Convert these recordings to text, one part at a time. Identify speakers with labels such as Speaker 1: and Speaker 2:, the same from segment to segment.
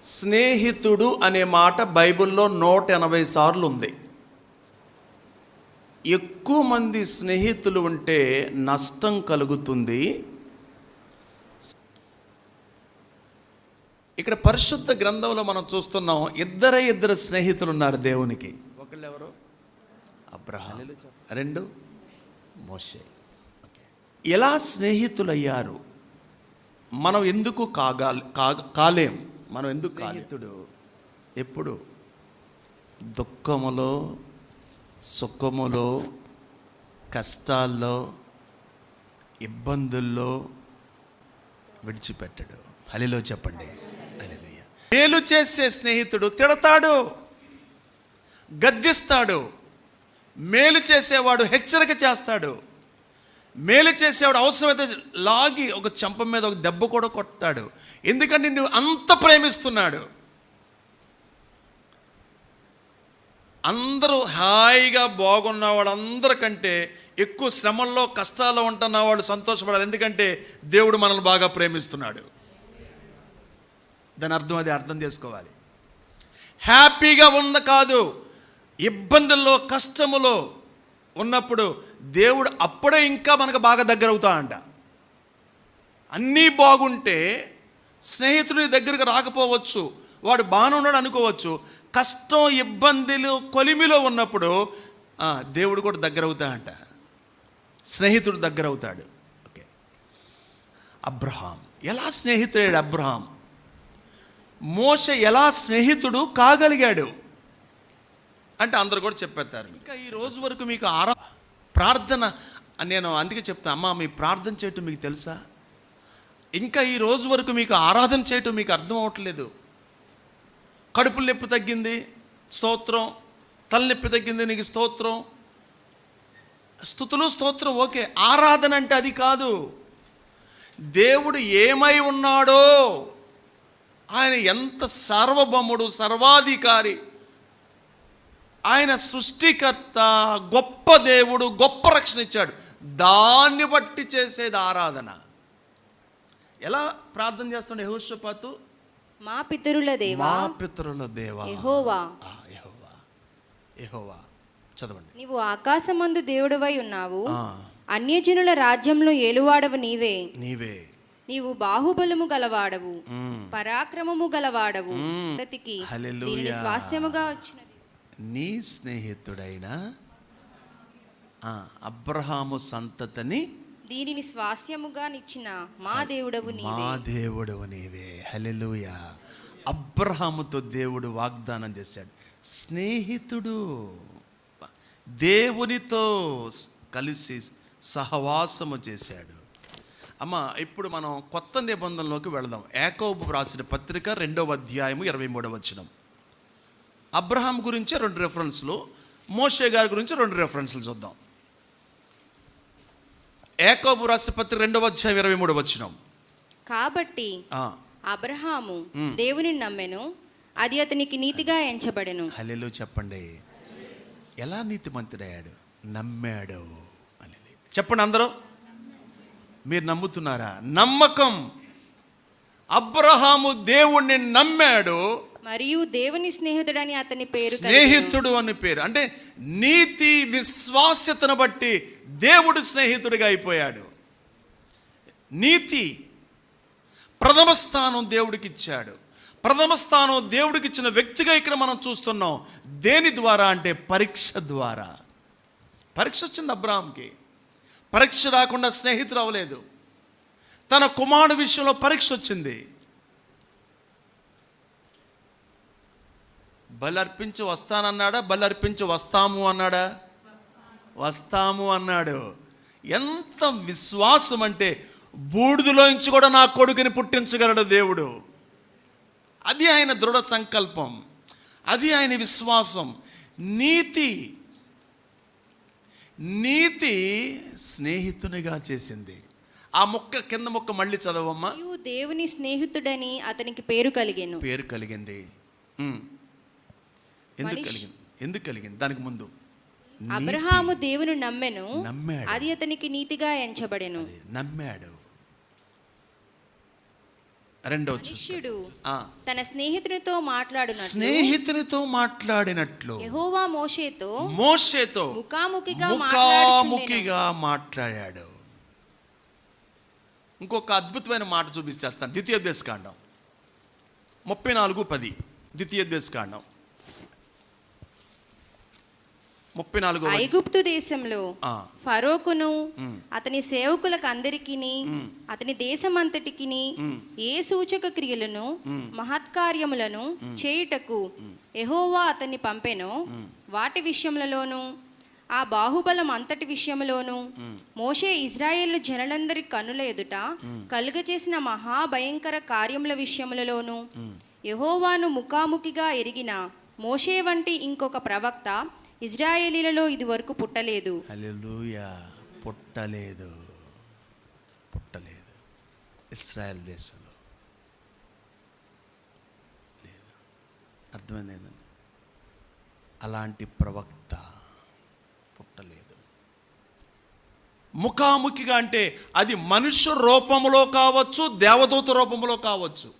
Speaker 1: స్నేహితుడు అనే మాట బైబిల్లో నూట ఎనభై సార్లు ఉంది ఎక్కువ మంది స్నేహితులు ఉంటే నష్టం కలుగుతుంది. ఇక్కడ పరిశుద్ధ గ్రంథంలో మనం చూస్తున్నాం ఇద్దరే ఇద్దరు స్నేహితులు ఉన్నారు దేవునికి. ఒకళ్ళు ఎవరు అబ్రహాం రెండు? ఓకే. ఎలా స్నేహితులయ్యారు? మనం ఎందుకు కాగాలి కా- కాలేం? మనం ఎందుకు స్నేహితుడు ఎప్పుడు? దుఃఖములో సుఖములో కష్టాల్లో ఇబ్బందుల్లో విడిచిపెట్టడు. హలిలో చెప్పండి. హల్లెలూయా. మేలు చేసే స్నేహితుడు తిడతాడు గద్దిస్తాడు. మేలు చేసేవాడు హెచ్చరిక చేస్తాడు. మేలు చేసేవాడు అవసరమైతే లాగి ఒక చెంప మీద ఒక దెబ్బ కూడా కొడతాడు. ఎందుకంటే నువ్వు అంత ప్రేమిస్తున్నాడు. అందరూ హాయిగా బాగున్న వాళ్ళందరికంటే ఎక్కువ శ్రమల్లో కష్టాల్లో ఉంటున్న వాళ్ళు సంతోషపడాలి. ఎందుకంటే దేవుడు మనల్ని బాగా ప్రేమిస్తున్నాడు. దాని అర్థం అది అర్థం చేసుకోవాలి. హ్యాపీగా ఉన్న కాదు ఇబ్బందుల్లో కష్టములో ఉన్నప్పుడు దేవుడు అప్పుడే ఇంకా మనకు బాగా దగ్గర అవుతాడంట. అన్నీ బాగుంటే స్నేహితుడి దగ్గరకు రాకపోవచ్చు వాడు బాగానే ఉన్నాడు అనుకోవచ్చు. కష్టం ఇబ్బందులు కొలిమిలో ఉన్నప్పుడు దేవుడు కూడా దగ్గర అవుతాడంట. స్నేహితుడు దగ్గర అవుతాడు. ఓకే. అబ్రహాం. ఎలా స్నేహితుడు అబ్రహాం? మోష ఎలా స్నేహితుడు కాగలిగాడు? అంటే అందరు కూడా చెప్పేస్తారు ఇంకా ఈ రోజు వరకు మీకు ఆరా ప్రార్థన నేను అందుకే చెప్తా అమ్మా మీ ప్రార్థన చేయటం మీకు తెలుసా? ఇంకా ఈ రోజు వరకు మీకు ఆరాధన చేయటం మీకు అర్థం అవ్వట్లేదు కడుపు నొప్పి తగ్గింది స్తోత్రం తలనొప్పి తగ్గింది నీకు స్తోత్రం. స్థుతులు స్తోత్రం ఓకే. ఆరాధన అంటే అది కాదు. దేవుడు ఏమై ఉన్నాడో ఆయన ఎంత సార్వభౌముడు సర్వాధికారి ఆయన సృష్టికర్త గొప్ప దేవుడు గొప్ప రక్షణ ఇచ్చాడు. దాన్ని బట్టి చేసేది ఆరాధన. ఎలా ప్రార్థన చేస్తుండే యెహోషాపాతు?
Speaker 2: మా పితరుల దేవా.
Speaker 1: మా పితరుల దేవా.
Speaker 2: యెహోవా.
Speaker 1: యెహోవా. యెహోవా. చదవండి.
Speaker 2: నీవు ఆకాశమందు దేవుడవై ఉన్నావు. అన్యజనుల రాజ్యంలో ఏలువాడవు నీవే.
Speaker 1: నీవే.
Speaker 2: నీవు బాహుబలము గలవాడవు. పరాక్రమము గలవాడవు. ప్రతికి స్వాస్యముగా వచ్చినది
Speaker 1: నీ స్నేహితుడైన ఆ, అబ్రహాము సంతతిని
Speaker 2: దీనిని స్వాస్యముగా నిచ్చిన మా దేవుడవు
Speaker 1: మా
Speaker 2: నీవే.
Speaker 1: దేవుడు నీవే. హల్లెలూయా. అబ్రహాముతో దేవుడు వాగ్దానం చేశాడు. స్నేహితుడు. దేవునితో కలిసి సహవాసము చేశాడు. అమ్మ ఇప్పుడు మనం కొత్త నిబంధనలోకి వెళదాం. ఏకోబు రాసిన పత్రిక రెండవ అధ్యాయము ఇరవై మూడవ వచనం. అబ్రహాం గురించి రెండు రెఫరెన్స్లు మోషే గారి గురించి రెండు రెఫరెన్స్లు చూద్దాం. ఏకోబు పత్రిక రెండవ అధ్యాయం ఇరవై మూడవ వచనం.
Speaker 2: కాబట్టి అబ్రహాము దేవుని నమ్మెను అది అతనికి నీతిగా ఎంచబడెను.
Speaker 1: హల్లెలూయా చెప్పండి. ఎలా నీతిమంతుడయ్యాడు? నమ్మాడు. అని చెప్పండి అందరూ. మీరు నమ్ముతున్నారా? నమ్మకం. అబ్రహాము దేవుణ్ణి నమ్మాడు.
Speaker 2: మరియు దేవుని స్నేహితుడు అని అతని పేరు
Speaker 1: స్నేహితుడు అని పేరు. అంటే నీతి విశ్వాస్యతను బట్టి దేవుడు స్నేహితుడిగా అయిపోయాడు. నీతి ప్రథమ స్థానం దేవుడికి ఇచ్చాడు. ప్రథమ స్థానం దేవుడికి ఇచ్చిన వ్యక్తిగా ఇక్కడ మనం చూస్తున్నాం. దేని ద్వారా అంటే పరీక్ష ద్వారా. పరీక్ష వచ్చింది అబ్రాహాంకి. పరీక్ష రాకుండా స్నేహితుడు అవ్వలేదు. తన కుమారుడు విషయంలో పరీక్ష వచ్చింది. బలర్పించి వస్తానన్నాడా? బలర్పించి వస్తాము అన్నాడా? వస్తాము అన్నాడు. ఎంత విశ్వాసం అంటే బూడిదలోంచి కూడా నా కొడుకుని పుట్టించగలడు దేవుడు. అది ఆయన దృఢ సంకల్పం. అది ఆయన విశ్వాసం. నీతి నీతి స్నేహితునిగా చేసింది. ఆ మొక్క కింద మొక్క మళ్ళీ చదవమ్మా.
Speaker 2: దేవుని స్నేహితుడని అతనికి పేరు కలిగెను.
Speaker 1: పేరు కలిగింది. ఎందుకు కలిగింది? ఎందుకు కలిగింది? దానికి ముందు
Speaker 2: అబ్రహాము దేవుని నమ్మెను
Speaker 1: నమ్మాడు.
Speaker 2: అది అతనికి నీతిగా ఎంచబడెను.
Speaker 1: నమ్మాడు. రెండవ
Speaker 2: మనుష్యుడు
Speaker 1: ఆ,
Speaker 2: తన స్నేహితునితో మాట్లాడునట్లు
Speaker 1: స్నేహితునితో మాట్లాడినట్లు.
Speaker 2: యెహోవా మోషేతో
Speaker 1: మోషేతో
Speaker 2: ముఖాముఖిగా.
Speaker 1: ముఖాముఖిగా మాట్లాడాడు. ఇంకొక అద్భుతమైన మాట చూపిస్తేస్తాను ద్వితీయోపదేశకాండం ముప్పై నాలుగు పది. ద్వితీయోపదేశకాండం ముప్పై నాలుగు
Speaker 2: ఐగుప్తు దేశంలో. ఫరోకును. అతని సేవకులకు అందరికీ అతని దేశమంతటికి ఏ సూచక క్రియలను మహత్కార్యములను చేయుటకు యెహోవా అతన్ని పంపెనో? వాటి విషయములలోను ఆ బాహుబలం అంతటి విషయములోను మోషే ఇజ్రాయేలు జనులందరి కన్నుల ఎదుట కలుగచేసిన మహాభయంకర కార్యముల విషయములలోను యెహోవాను ముఖాముఖిగా ఎరిగిన మోషే వంటి ఇంకొక ప్రవక్త ఇజ్రాయేలీలలో ఇదివరకు పుట్టలేదు.
Speaker 1: హల్లెలూయా. పుట్టలేదు. పుట్టలేదు. ఇస్రాయల్ దేశంలో. లేదు. అర్థమైంది అలాంటి ప్రవక్త పుట్టలేదు. ముఖాముఖిగా అంటే అది మనుష్య రూపంలో కావచ్చు దేవదూత రూపంలో కావచ్చు.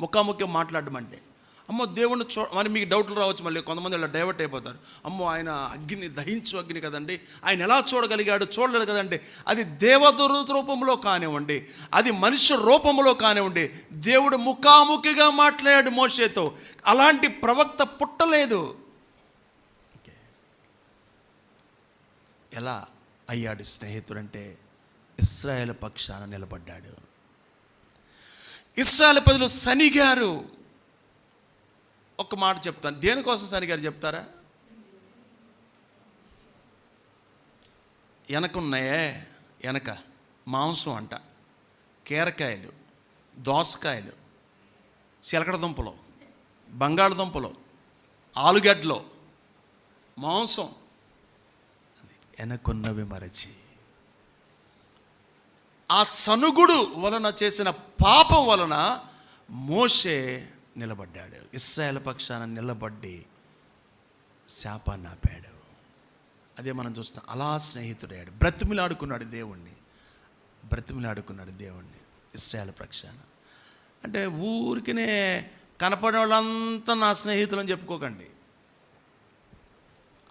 Speaker 1: ముఖాముఖి మాట్లాడమంటే. అమ్మో దేవుణ్ణి చూ మరి మీకు డౌట్లు రావచ్చు మళ్ళీ కొంతమంది ఇలా డైవర్ట్ అయిపోతారు. అమ్మో ఆయన అగ్ని దహించు అగ్ని కదండి. ఆయన ఎలా చూడగలిగాడు చూడలేదు కదండి. అది దేవదూత రూపంలో కానివ్వండి అది మనిషి రూపంలో కానివ్వండి దేవుడు ముఖాముఖిగా మాట్లాడాడు మోషేతో. అలాంటి ప్రవక్త పుట్టలేదు. ఎలా అయ్యాడు స్నేహితుడంటే ఇస్రాయేల్ పక్షాన నిలబడ్డాడు. ఇస్రాయేల్ ప్రజలు సనిగారు ఒక మాట చెప్తాను. దేనికోసం సరిగారు చెప్తారా? వెనకున్నాయే వెనక మాంసం అంట. కీరకాయలు దోసకాయలు చిలకడదుంపలు బంగాళదుంపలు ఆలుగడ్డలు మాంసం. వెనకున్నవి మరచి. ఆ సనుగుడు వలన చేసిన పాపం వలన మోసే నిలబడ్డాడు. ఇస్రాయేల్ పక్షాన నిలబడ్డి శాపాన్ని ఆపాడు. అదే మనం చూస్తాం అలా స్నేహితుడయ్యాడు. బ్రతిమిలాడుకున్నాడు దేవుణ్ణి. బ్రతిమిలాడుకున్నాడు దేవుణ్ణి ఇస్రాయేల్ పక్షాన. అంటే ఊరికినే కనపడే వాళ్ళంతా నా స్నేహితులు అని చెప్పుకోకండి.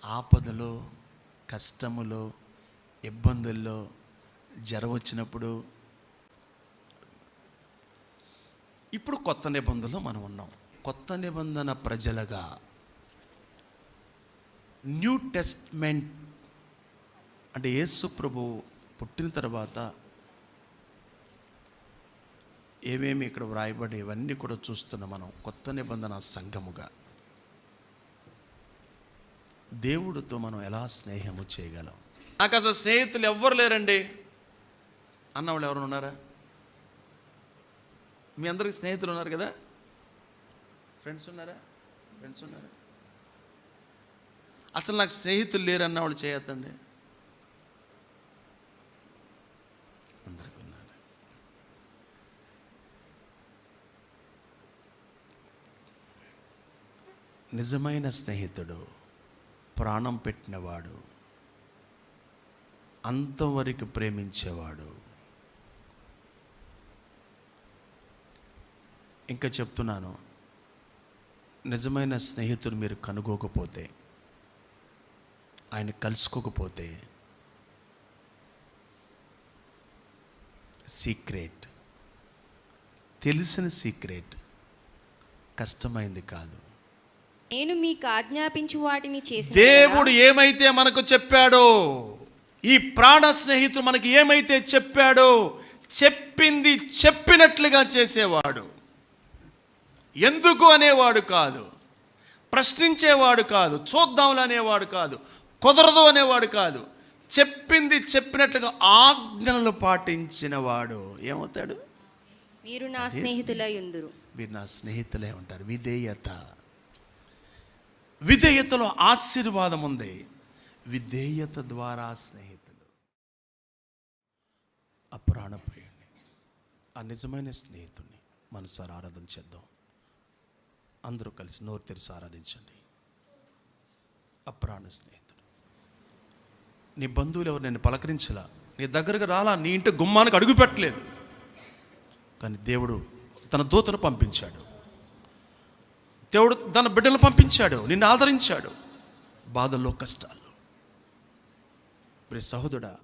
Speaker 1: ఆపదలో కష్టములో ఇబ్బందుల్లో జ్వరం వచ్చినప్పుడు ఇప్పుడు కొత్త నిబంధనలో మనం ఉన్నాం. కొత్త నిబంధన ప్రజలుగా న్యూ టెస్ట్మెంట్ అంటే యేసు ప్రభు పుట్టిన తర్వాత ఏమేమి ఇక్కడ వ్రాయబడి ఇవన్నీ కూడా చూస్తున్నాం మనం. కొత్త నిబంధన సంఘముగా. దేవుడితో మనం ఎలా స్నేహము చేయగలం? నాకు అసలు స్నేహితులు ఎవ్వరు లేరండి. అన్నవాళ్ళు ఎవరు ఉన్నారా? మీ అందరికి స్నేహితులు ఉన్నారు కదా? ఫ్రెండ్స్ ఉన్నారా? ఫ్రెండ్స్ ఉన్నారా? అసలు నాకు స్నేహితులు లేరన్న వాళ్ళు చేయొద్దండి. అందరికి ఉన్నారు. నిజమైన స్నేహితుడు ప్రాణం పెట్టినవాడు అంతవరకు ప్రేమించేవాడు ఇంకా చెప్తున్నాను. నిజమైన స్నేహితుడు మీరు కనుగోకపోతే ఆయన కలుసుకోకపోతే సీక్రెట్ తెలిసిన సీక్రెట్ కష్టమైంది కాదు.
Speaker 2: నేను మీకు ఆజ్ఞాపించు వాటిని చేసి
Speaker 1: దేవుడు ఏమైతే మనకు చెప్పాడో ఈ ప్రాణ స్నేహితుడు మనకి ఏమైతే చెప్పాడో చెప్పింది చెప్పినట్లుగా చేసేవాడు. ఎందుకు అనేవాడు కాదు. ప్రశ్నించేవాడు కాదు. చూద్దాంలు అనేవాడు కాదు. కుదరదు అనేవాడు కాదు. చెప్పింది చెప్పినట్లుగా ఆజ్ఞలు పాటించిన వాడు ఏమవుతాడు?
Speaker 2: మీరు నా స్నేహితులై ఉందురు.
Speaker 1: మీరు నా స్నేహితులే ఉంటారు. విధేయత. విధేయతలో ఆశీర్వాదం ఉంది. విధేయత ద్వారా స్నేహితులు. ఆ ప్రాణప్రియుణ్ణి ఆ నిజమైన స్నేహితుడిని మనసారా ఆరాధన చేద్దాం. అందరూ కలిసి నోరు తెరిచి ఆరాధించండి. అప్రాణ స్నేహితుడు. నీ బంధువులు ఎవరు నేను పలకరించలా? నీ దగ్గరకు రాలా? నీ ఇంటి గుమ్మానికి అడుగు పెట్టలేదు. కానీ దేవుడు తన దూతను పంపించాడు. దేవుడు తన బిడ్డను పంపించాడు. నిన్ను ఆదరించాడు. బాధల్లో కష్టాల్లో. మరి సహోదరుడా